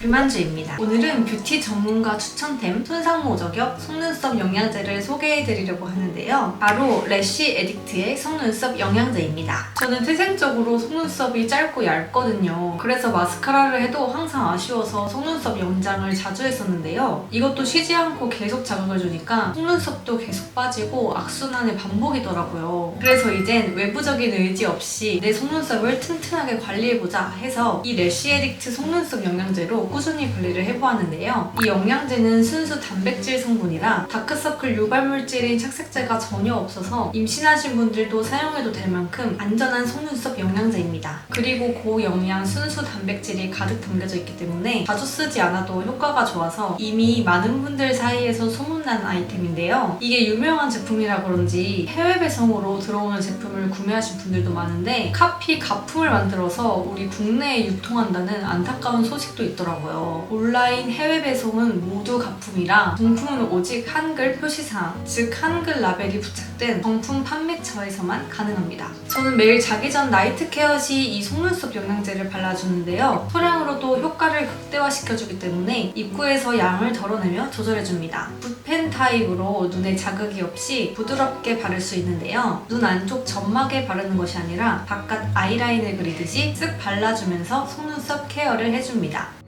김한주입니다. 오늘은 뷰티 전문가 추천템 손상모 저격 속눈썹 영양제를 소개해드리려고 하는데요. 바로 래쉬 에딕트의 속눈썹 영양제입니다. 저는 태생적으로 속눈썹이 짧고 얇거든요. 그래서 마스카라를 해도 항상 아쉬워서 속눈썹 연장을 자주 했었는데요. 이것도 쉬지 않고 계속 자극을 주니까 속눈썹도 계속 빠지고 악순환의 반복이더라고요. 그래서 이젠 외부적인 의지 없이 내 속눈썹을 튼튼하게 관리해보자 해서 이 래쉬 에딕트 속눈썹 영양제로 꾸준히 관리를 해보았는데요. 이 영양제는 순수 단백질 성분이라 다크서클 유발 물질인 착색제가 전혀 없어서 임신하신 분들도 사용해도 될 만큼 안전한 속눈썹 영양제입니다. 그리고 고영양 순수 단백질이 가득 담겨져 있기 때문에 자주 쓰지 않아도 효과가 좋아서 이미 많은 분들 사이에서 소문 난 아이템인데요. 이게 유명한 제품이라 그런지 해외 배송으로 들어오는 제품을 구매하신 분들도 많은데 카피 가품을 만들어서 우리 국내에 유통한다는 안타까운 소식도 있더라고요. 온라인 해외 배송은 모두 가품이라 정품은 오직 한글 표시사항, 즉 한글 라벨이 부착된 정품 판매처에서만 가능합니다. 저는 매일 자기 전 나이트 케어 시 이 속눈썹 영양제를 발라주는데요. 소량으로도 효과를 극대화시켜주기 때문에 입구에서 양을 덜어내며 조절해줍니다. 붓펜 타입으로 눈에 자극이 없이 부드럽게 바를 수 있는데요. 눈 안쪽 점막에 바르는 것이 아니라 바깥 아이라인을 그리듯이 쓱 발라주면서 속눈썹 케어를 해줍니다.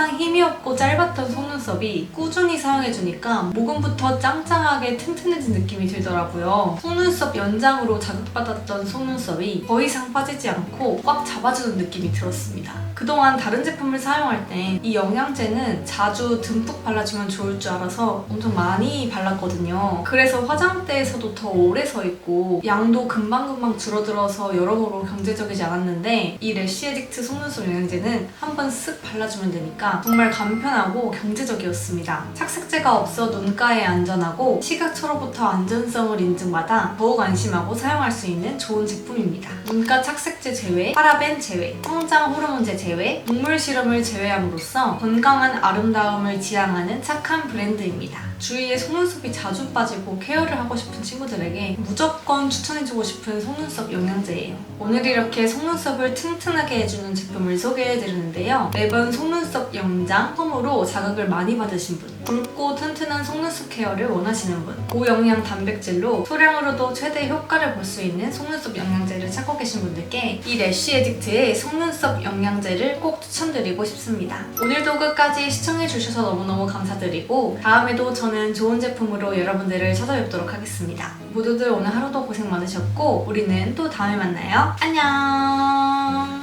항상 힘이 없고 짧았던 속눈썹이 꾸준히 사용해주니까 모근부터 짱짱하게 튼튼해진 느낌이 들더라고요. 속눈썹 연장으로 자극받았던 속눈썹이 더 이상 빠지지 않고 꽉 잡아주는 느낌이 들었습니다. 그동안 다른 제품을 사용할 땐이 영양제는 자주 듬뿍 발라주면 좋을 줄 알아서 엄청 많이 발랐거든요. 그래서 화장대에서도 더 오래 서 있고 양도 금방금방 줄어들어서 여러모로 경제적이지 않았는데 이 래쉬 에딕트 속눈썹 영양제는 한 번 쓱 발라주면 되니까 정말 간편하고 경제적이었습니다. 착색제가 없어 눈가에 안전하고 시각처로부터 안전성을 인증받아 더욱 안심하고 사용할 수 있는 좋은 제품입니다. 눈가 착색제 제외, 파라벤 제외, 성장 호르몬제 제외, 동물 실험을 제외함으로써 건강한 아름다움을 지향하는 착한 브랜드입니다. 주위에 속눈썹이 자주 빠지고 케어를 하고 싶은 친구들에게 무조건 추천해주고 싶은 속눈썹 영양제예요. 오늘 이렇게 속눈썹을 튼튼하게 해주는 제품을 소개해드리는데요. 매번 속눈썹 영장, 펌으로 자극을 많이 받으신 분, 굵고 튼튼한 속눈썹 케어를 원하시는 분, 고영양 단백질로 소량으로도 최대 효과를 볼 수 있는 속눈썹 영양제를 찾고 계신 분들께 이 래쉬 에딕트의 속눈썹 영양제를 꼭 추천드리고 싶습니다. 오늘도 끝까지 시청해주셔서 너무너무 감사드리고 다음에도 저는 좋은 제품으로 여러분들을 찾아뵙도록 하겠습니다. 모두들 오늘 하루도 고생 많으셨고 우리는 또 다음에 만나요. 안녕!